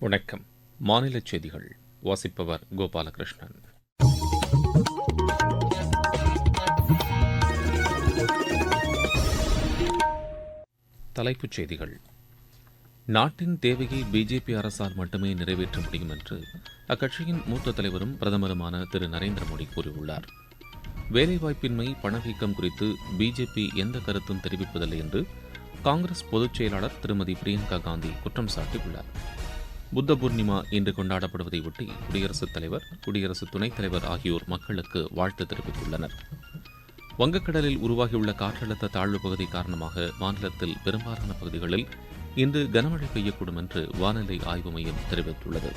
வணக்கம். மாநில செய்திகள். வாசிப்பவர் கோபாலகிருஷ்ணன். தலைப்புச் செய்திகள். நாட்டின் தேவையை பிஜேபி அரசால் மட்டுமே நிறைவேற்ற முடியும் என்று அக்கட்சியின் மூத்த தலைவரும் பிரதமருமான திரு. நரேந்திர மோடி கூறியுள்ளார். வேலைவாய்ப்பின்மை பணவீக்கம் குறித்து பிஜேபி எந்த கருத்தும் தெரிவிப்பதில்லை என்று காங்கிரஸ் பொதுச் செயலாளர் திருமதி பிரியங்கா காந்தி குற்றம் சாட்டியுள்ளார். புத்த பூர்ணிமா இன்று கொண்டாடப்படுவதை ஒட்டி குடியரசுத் தலைவர் குடியரசு துணைத் தலைவர் ஆகியோர் மக்களுக்கு வாழ்த்து தெரிவித்துள்ளனர். வங்கக்கடலில் உருவாகியுள்ள காற்றழுத்த தாழ்வு பகுதி காரணமாக மாநிலத்தில் பெரும்பாலான பகுதிகளில் இன்று கனமழை பெய்யக்கூடும் என்று வானிலை ஆய்வு மையம் தெரிவித்துள்ளது.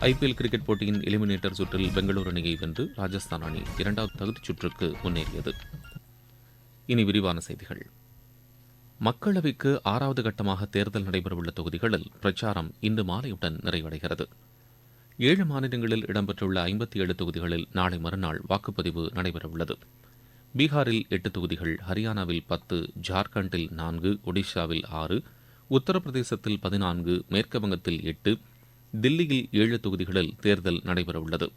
ஐபிஎல் கிரிக்கெட் போட்டியின் எலிமினேட்டர் சுற்றில் பெங்களூரு அணியை வென்று ராஜஸ்தான் அணி இரண்டாவது தகுதிச் சுற்றுக்கு முன்னேறியது. இனி விரிவான செய்திகள். மக்களவைக்கு ஆறாவது கட்டமாக தேர்தல் நடைபெறவுள்ள தொகுதிகளில் பிரச்சாரம் இன்று மாலையுடன் நிறைவடைகிறது. ஏழு மாநிலங்களில் இடம்பெற்றுள்ள ஐம்பத்தி ஏழு தொகுதிகளில் நாளை மறுநாள் வாக்குப்பதிவு நடைபெறவுள்ளது. பீகாரில் எட்டு தொகுதிகள் ஹரியானாவில் பத்து ஜார்க்கண்டில் நான்கு ஒடிஷாவில் ஆறு உத்தரப்பிரதேசத்தில் பதினான்கு மேற்குவங்கத்தில் எட்டு தில்லியில் ஏழு தொகுதிகளில் தேர்தல் நடைபெறவுள்ளது.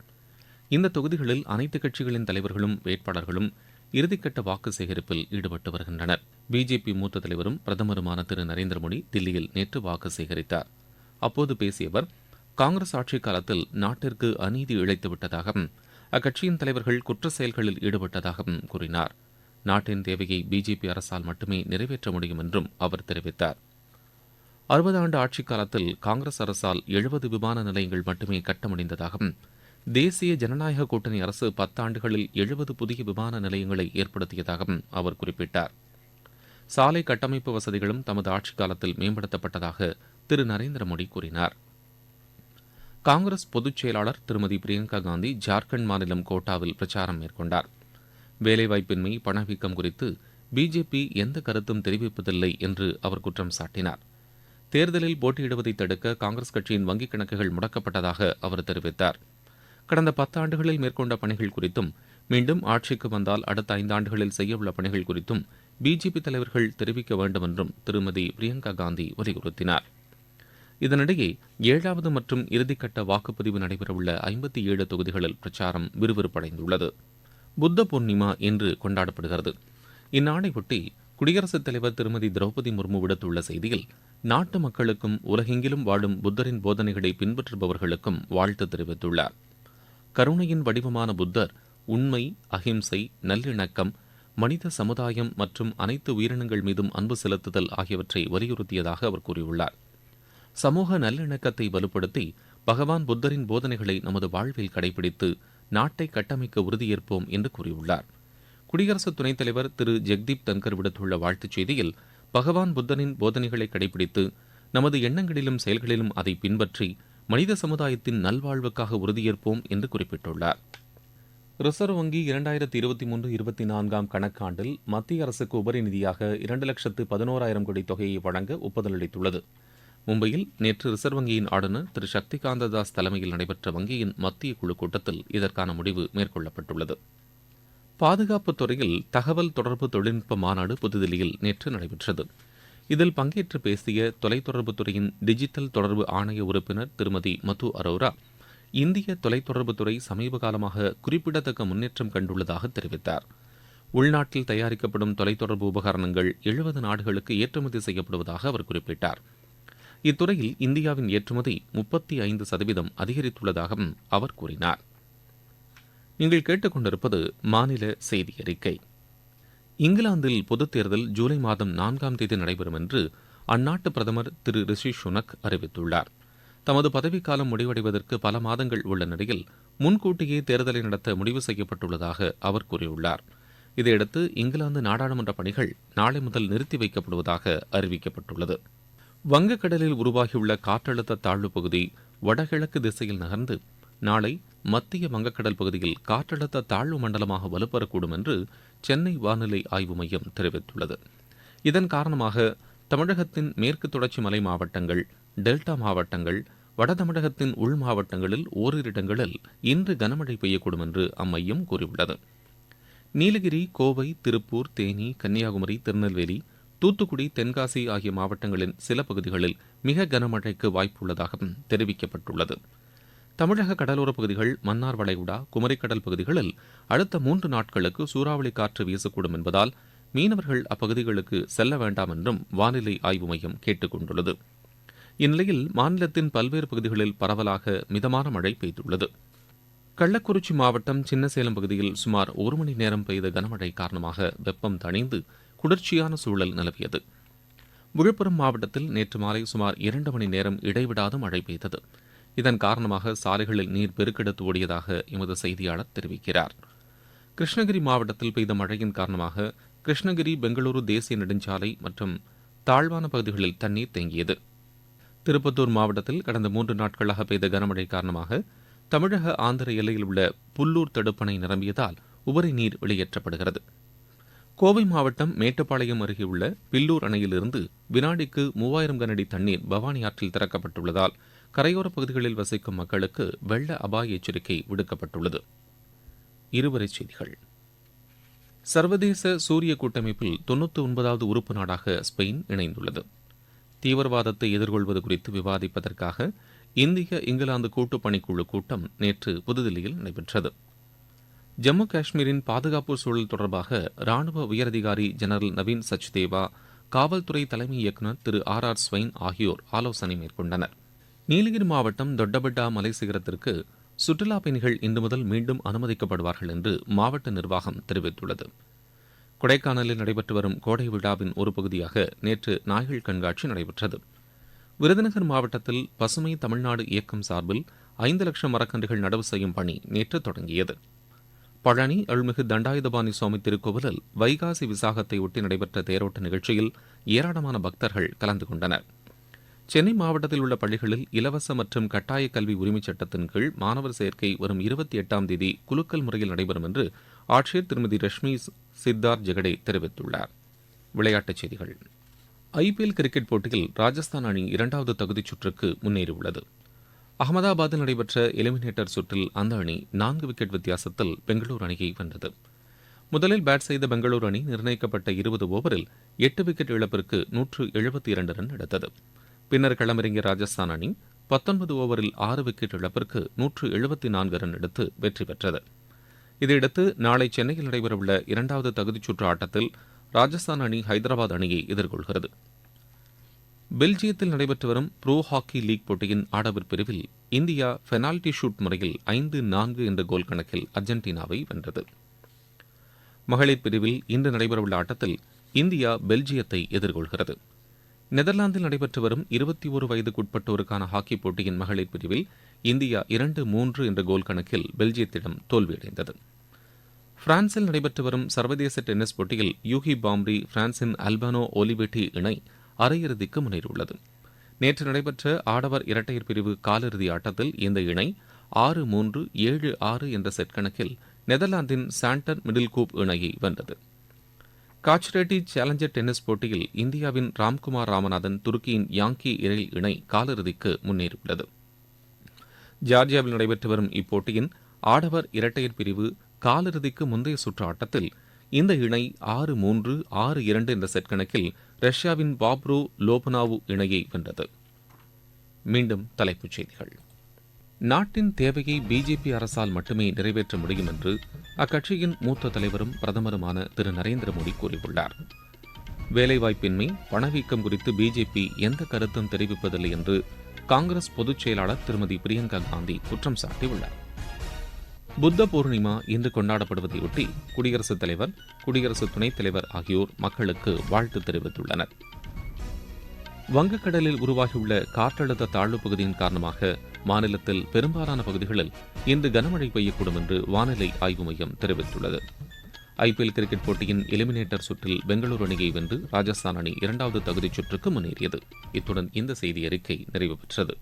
இந்த தொகுதிகளில் அனைத்து கட்சிகளின் தலைவர்களும் வேட்பாளர்களும் இறுதிக்கட்ட வாக்கு சேகரிப்பில் ஈடுபட்டு வருகின்றனர். பிஜேபி மூத்த தலைவரும் பிரதமருமான திரு நரேந்திர மோடி தில்லியில் நேற்று வாக்கு சேகரித்தார். அப்போது பேசிய அவர் காங்கிரஸ் ஆட்சிக் காலத்தில் நாட்டிற்கு அநீதி இழைத்துவிட்டதாகவும் அக்கட்சியின் தலைவர்கள் குற்ற செயல்களில் ஈடுபட்டதாகவும் கூறினார். நாட்டின் தேவையை பிஜேபி அரசால் மட்டுமே நிறைவேற்ற முடியும் என்றும் அவர் தெரிவித்தார். அறுபது ஆண்டு ஆட்சிக் காலத்தில் காங்கிரஸ் அரசால் எழுபது விமான நிலையங்கள் மட்டுமே கட்ட முடிந்ததாகவும் தேசிய ஜனநாயக கூட்டணி அரசு பத்தாண்டுகளில் எழுபது புதிய விமான நிலையங்களை ஏற்படுத்தியதாகவும் அவர் குறிப்பிட்டார். சாலை கட்டமைப்பு வசதிகளும் தமது ஆட்சிக்காலத்தில் மேம்படுத்தப்பட்டதாக திரு. நரேந்திர மோடி கூறினார். காங்கிரஸ் பொதுச் செயலாளர் திருமதி பிரியங்கா காந்தி ஜார்க்கண்ட் மாநிலம் கோட்டாவில் பிரச்சாரம் மேற்கொண்டார். வேலைவாய்ப்பின்மை பணவீக்கம் குறித்து பிஜேபி எந்த கருத்தும் தெரிவிப்பதில்லை என்று அவர் குற்றம் சாட்டினார். தேர்தலில் போட்டியிடுவதை தடுக்க காங்கிரஸ் கட்சியின் வங்கிக் கணக்குகள் முடக்கப்பட்டதாக அவர் தெரிவித்தார். கடந்த பத்தாண்டுகளில் மேற்கொண்ட பணிகள் குறித்தும் மீண்டும் ஆட்சிக்கு வந்தால் அடுத்த ஐந்தாண்டுகளில் செய்யவுள்ள பணிகள் குறித்தும் பிஜேபி தலைவர்கள் தெரிவிக்க வேண்டும் என்றும் திருமதி பிரியங்கா காந்தி வலியுறுத்தினார். இதனிடையே ஏழாவது மற்றும் இறுதிக்கட்ட வாக்குப்பதிவு நடைபெறவுள்ள ஐம்பத்தி ஏழு தொகுதிகளில் பிரச்சாரம் விறுவிறுப்படைந்துள்ளது. புத்த பூர்ணிமா இன்று கொண்டாடப்படுகிறது. இந்நாளையொட்டி குடியரசுத் தலைவர் திருமதி திரௌபதி முர்மு விடுத்துள்ள செய்தியில் நாட்டு மக்களுக்கும் உலகெங்கிலும் வாழும் புத்தரின் போதனைகளை பின்பற்றுபவர்களுக்கும் வாழ்த்து தெரிவித்துள்ளார். கருணையின் வடிவமான புத்தர் உண்மை அகிம்சை நல்லிணக்கம் மனித சமுதாயம் மற்றும் அனைத்து உயிரினங்கள் மீதும் அன்பு செலுத்துதல் ஆகியவற்றை வலியுறுத்தியதாக அவர் கூறியுள்ளார். சமூக நல்லிணக்கத்தை வலுப்படுத்தி பகவான் புத்தரின் போதனைகளை நமது வாழ்வில் கடைபிடித்து நாட்டை கட்டமைக்க உறுதியேற்போம் என்று கூறியுள்ளார். குடியரசு துணைத் தலைவர் திரு. ஜெக்தீப் தன்கர் விடுத்துள்ள வாழ்த்துச் செய்தியில் பகவான் புத்தனின் போதனைகளை கடைபிடித்து நமது எண்ணங்களிலும் செயல்களிலும் அதை பின்பற்றி மனித சமுதாயத்தின் நல்வாழ்வுக்காக உறுதியேற்போம் என்று குறிப்பிட்டுள்ளார். ரிசர்வ் வங்கி இரண்டாயிரத்தி இருபத்தி மூன்று இருபத்தி நான்காம் கணக்காண்டில் மத்திய அரசுக்கு உபரி நிதியாக இரண்டு லட்சத்து பதினோராயிரம் கோடி தொகையை வழங்க ஒப்புதல் அளித்துள்ளது மும்பையில் நேற்று ரிசர்வ் வங்கியின் ஆளுநர் திரு. சக்திகாந்த தாஸ் தலைமையில் நடைபெற்ற வங்கியின் மத்திய குழு கூட்டத்தில் இதற்கான முடிவு மேற்கொள்ளப்பட்டுள்ளது. பாதுகாப்புத் துறையில் தகவல் தொடர்பு தொழில்நுட்ப மாநாடு புதுதில்லியில் நேற்று நடைபெற்றது. இதில் பங்கேற்று பேசிய தொலைத்தொடர்புத்துறையின் டிஜிட்டல் தொடர்பு ஆணைய உறுப்பினர் திருமதி மது அரோரா இந்திய தொலைத்தொடர்புத்துறை சமீப காலமாக குறிப்பிடத்தக்க முன்னேற்றம் கண்டுள்ளதாக தெரிவித்தார். உள்நாட்டில் தயாரிக்கப்படும் தொலைத்தொடர்பு உபகரணங்கள் எழுபது நாடுகளுக்கு ஏற்றுமதி செய்யப்படுவதாக அவர் குறிப்பிட்டார். இத்துறையில் இந்தியாவின் ஏற்றுமதி முப்பத்தி ஐந்து சதவீதம் அதிகரித்துள்ளதாகவும் அவர் கூறினார். நீங்கள் கேட்டுக்கொண்டிருப்பது மாநில செய்தி அறிக்கை. இங்கிலாந்தில் பொதுத் தேர்தல் ஜூலை மாதம் நான்காம் தேதி நடைபெறும் என்று அந்நாட்டு பிரதமர் திரு ரிஷி சுனக் அறிவித்துள்ளார். தமது பதவிக்காலம் முடிவடைவதற்கு பல மாதங்கள் உள்ள நிலையில் முன்கூட்டியே தேர்தலை நடத்த முடிவு செய்யப்பட்டுள்ளதாக அவர் கூறியுள்ளார். இதையடுத்து இங்கிலாந்து நாடாளுமன்ற பணிகள் நாளை முதல் நிறுத்தி வைக்கப்படுவதாக அறிவிக்கப்பட்டுள்ளது. வங்கக்கடலில் உருவாகியுள்ள காற்றழுத்த தாழ்வு பகுதி வடகிழக்கு திசையில் நகர்ந்து நாளை மத்திய வங்கக்கடல் பகுதியில் காற்றழுத்த தாழ்வு மண்டலமாக வலுப்பெறக்கூடும் என்று சென்னை வானிலை ஆய்வு மையம் தெரிவித்துள்ளது. இதன் காரணமாக தமிழகத்தின் மேற்கு தொடர்ச்சி மலை மாவட்டங்கள் டெல்டா மாவட்டங்கள் வட தமிழகத்தின் உள் மாவட்டங்களில் ஓரிரு இடங்களில் இன்று கனமழை பெய்யக்கூடும் என்று அம்மையம் கூறியுள்ளது. நீலகிரி கோவை திருப்பூர் தேனி கன்னியாகுமரி திருநெல்வேலி தூத்துக்குடி தென்காசி ஆகிய மாவட்டங்களின் சில பகுதிகளில் மிக கனமழைக்கு வாய்ப்புள்ளதாகவும் தெரிவிக்கப்பட்டுள்ளது. தமிழக கடலோரப் பகுதிகள் மன்னார் வளைகுடா குமரிக்கடல் பகுதிகளில் அடுத்த மூன்று நாட்களுக்கு சூறாவளி காற்று வீசக்கூடும் என்பதால் மீனவர்கள் அப்பகுதிகளுக்கு செல்ல வேண்டாம் என்றும் வானிலை ஆய்வு மையம் கேட்டுக் கொண்டுள்ளது. இந்நிலையில் மாநிலத்தின் பல்வேறு பகுதிகளில் பரவலாக மிதமான மழை பெய்துள்ளது. கள்ளக்குறிச்சி மாவட்டம் சின்னசேலம் பகுதியில் சுமார் ஒரு மணி நேரம் பெய்த கனமழை காரணமாக வெப்பம் தணிந்து குளிர்ச்சியான சூழல் நிலவியது. விழுப்புரம் மாவட்டத்தில் நேற்று மாலை சுமார் இரண்டு மணி நேரம் இடைவிடாது மழை பெய்தது. இதன் காரணமாக சாலைகளில் நீர் பெருக்கெடுத்து ஓடியதாக எமது செய்தியாளர் தெரிவிக்கிறார். கிருஷ்ணகிரி மாவட்டத்தில் பெய்த மழையின் காரணமாக கிருஷ்ணகிரி பெங்களூரு தேசிய நெடுஞ்சாலை மற்றும் தாழ்வான பகுதிகளில் தண்ணீர் தேங்கியது. திருப்பத்தூர் மாவட்டத்தில் கடந்த மூன்று நாட்களாக பெய்த கனமழை காரணமாக தமிழக ஆந்திர எல்லையில் உள்ள புல்லூர் தடுப்பணை நிரம்பியதால் உபரி நீர் வெளியேற்றப்படுகிறது. கோவை மாவட்டம் மேட்டுப்பாளையம் அருகே உள்ள பில்லூர் அணையிலிருந்து வினாடிக்கு மூவாயிரம் கனஅடி தண்ணீர் பவானி ஆற்றில் திறக்கப்பட்டுள்ளதால் கரையோரப் பகுதிகளில் வசிக்கும் மக்களுக்கு வெள்ள அபாய எச்சரிக்கை விடுக்கப்பட்டுள்ளது. இருவரிச் செய்திகள். சர்வதேச சூரிய கூட்டமைப்பில் தொன்னூற்றி ஒன்பதாவது உறுப்பு நாடாக ஸ்பெயின் இணைந்துள்ளது. தீவிரவாதத்தை எதிர்கொள்வது குறித்து விவாதிப்பதற்காக இந்திய இங்கிலாந்து கூட்டு பணிக்குழு கூட்டம் நேற்று புதுதில்லியில் நடைபெற்றது. ஜம்மு காஷ்மீரின் பாதுகாப்பு சூழல் தொடர்பாக ராணுவ உயரதிகாரி ஜெனரல் நவீன் சச்தேவா காவல்துறை தலைமை இயக்குநர் திரு ஆர் ஆர் ஸ்வைன் ஆகியோர் ஆலோசனை மேற்கொண்டனர். நீலகிரி மாவட்டம் தொட்டபெட்டா மலை சிகரத்திற்கு சுற்றுலா பயணிகள் இன்று முதல் மீண்டும் அனுமதிக்கப்படுவார்கள் என்று மாவட்ட நிர்வாகம் தெரிவித்துள்ளது. கொடைக்கானலில் நடைபெற்று வரும் கோடை விழாவின் ஒரு பகுதியாக நேற்று நாய்கள் கண்காட்சி நடைபெற்றது. விருதுநகர் மாவட்டத்தில் பசுமை தமிழ்நாடு இயக்கம் சார்பில் ஐந்து லட்சம் மரக்கன்றுகள் நடவு செய்யும் பணி நேற்று தொடங்கியது. பழனி அருள்மிகு தண்டாயுதபாணி சுவாமி திருக்கோவிலில் வைகாசி விசாகத்தை ஒட்டி நடைபெற்ற தேரோட்ட நிகழ்ச்சியில் ஏராளமான பக்தர்கள் கலந்து கொண்டனர். சென்னை மாவட்டத்தில் உள்ள பள்ளிகளில் இலவச மற்றும் கட்டாய கல்வி உரிமைச் சட்டத்தின் கீழ் மாணவர் சேர்க்கை வரும் இருபத்தி எட்டாம் தேதி குலுக்கல் முறையில் நடைபெறும் என்று ஆட்சியர் திருமதி ரஷ்மி சித்தார் ஜெகடே தெரிவித்துள்ளார். விளையாட்டுச் செய்திகள். ஐபிஎல் கிரிக்கெட் போட்டியில் ராஜஸ்தான் அணி இரண்டாவது தகுதிச் சுற்றுக்கு முன்னேறியுள்ளது. அகமதாபாத்தில் நடைபெற்ற எலிமினேட்டர் சுற்றில் அந்த அணி நான்கு விக்கெட் வித்தியாசத்தில் பெங்களூர் அணியை வென்றது. முதலில் பேட் செய்த பெங்களூர் அணி நிர்ணயிக்கப்பட்ட இருபது ஓவரில் எட்டு விக்கெட் இழப்பிற்கு நூற்று எழுபத்தி இரண்டு ரன் எடுத்தது. பின்னர் களமிறங்கிய ராஜஸ்தான் அணி பத்தொன்பது ஓவரில் ஆறு விக்கெட் இழப்பிற்கு நூற்று எழுபத்தி நான்கு ரன் எடுத்து வெற்றி பெற்றது. இதையடுத்து நாளை சென்னையில் நடைபெறவுள்ள இரண்டாவது தகுதிச் சுற்று ஆட்டத்தில் ராஜஸ்தான் அணி ஹைதராபாத் அணியை எதிர்கொள்கிறது. பெல்ஜியத்தில் நடைபெற்று வரும் ப்ரோ ஹாக்கி லீக் போட்டியின் ஆடவர் பிரிவில் இந்தியா பெனால்டி ஷூட் முறையில் ஐந்து நான்கு என்ற கோல் கணக்கில் அர்ஜென்டினாவை வென்றது. மகளிர் பிரிவில் இன்று நடைபெறவுள்ள ஆட்டத்தில் இந்தியா பெல்ஜியத்தை எதிர்கொள்கிறது. நெதர்லாந்தில் நடைபெற்று வரும் இருபத்தி ஒரு வயதுக்குட்பட்டோருக்கான ஹாக்கி போட்டியின் மகளிர் பிரிவில் இந்தியா இரண்டு மூன்று என்ற கோல் கணக்கில் பெல்ஜியத்திடம் தோல்வியடைந்தது. பிரான்சில் நடைபெற்று வரும் சர்வதேச டென்னிஸ் போட்டியில் யூகி பாம்ரி பிரான்சின் அல்பானோ ஒலிபெட்டி இணை அரையிறுதிக்கு முன்னேறியுள்ளது. நேற்று நடைபெற்ற ஆடவர் இரட்டையர் பிரிவு காலிறுதி ஆட்டத்தில் இந்த இணை ஆறு மூன்று ஏழு ஆறு என்ற செட் கணக்கில் நெதர்லாந்தின் சாண்டர் மிடில் கூப் இணையை வென்றது. காச்ரேட்டி சேலஞ்சர் டென்னிஸ் போட்டியில் இந்தியாவின் ராம்குமார் ராமநாதன் துருக்கியின் யாங்கி இரயில் இணை காலிறுதிக்கு முன்னேறியுள்ளது. ஜார்ஜியாவில் நடைபெற்று வரும் இப்போட்டியின் ஆடவர் இரட்டையர் பிரிவு காலிறுதிக்கு முந்தைய சுற்று ஆட்டத்தில் இந்த இணை ஆறு மூன்று ஆறு இரண்டு என்ற செட் கணக்கில் ரஷ்யாவின் பாப்ரோ லோபனாவு இணையை வென்றது. மீண்டும் தலைப்புச் செய்திகள். நாட்டின் தேவையை பிஜேபி அரசால் மட்டுமே நிறைவேற்ற முடியும் என்று அக்கட்சியின் மூத்த தலைவரும் பிரதமருமான திரு. நரேந்திர மோடி கூறியுள்ளார். வேலைவாய்ப்பின்மை பணவீக்கம் குறித்து பிஜேபி எந்த கருத்தும் தெரிவிப்பதில்லை என்று காங்கிரஸ் பொதுச் செயலாளர் திருமதி பிரியங்கா காந்தி குற்றம் சாட்டியுள்ளார். புத்த பூர்ணிமா இன்று கொண்டாடப்படுவதையொட்டி குடியரசுத் தலைவர் குடியரசு துணைத் தலைவர் ஆகியோர் மக்களுக்கு வாழ்த்து தெரிவித்துள்ளனர். வங்கக்கடலில் உருவாகியுள்ள காற்றழுத்த தாழ்வு பகுதியின் காரணமாக மாநிலத்தில் பெரும்பாலான பகுதிகளில் இன்று கனமழை பெய்யக்கூடும் என்று வானிலை ஆய்வு மையம் தெரிவித்துள்ளது. ஐபிஎல் கிரிக்கெட் போட்டியின் எலிமினேட்டர் சுற்றில் பெங்களூரு அணியை வென்று ராஜஸ்தான் அணி இரண்டாவது தகுதிச் சுற்றுக்கு முன்னேறியது. இத்துடன் இந்த செய்தி அறிக்கை நிறைவு பெற்றது.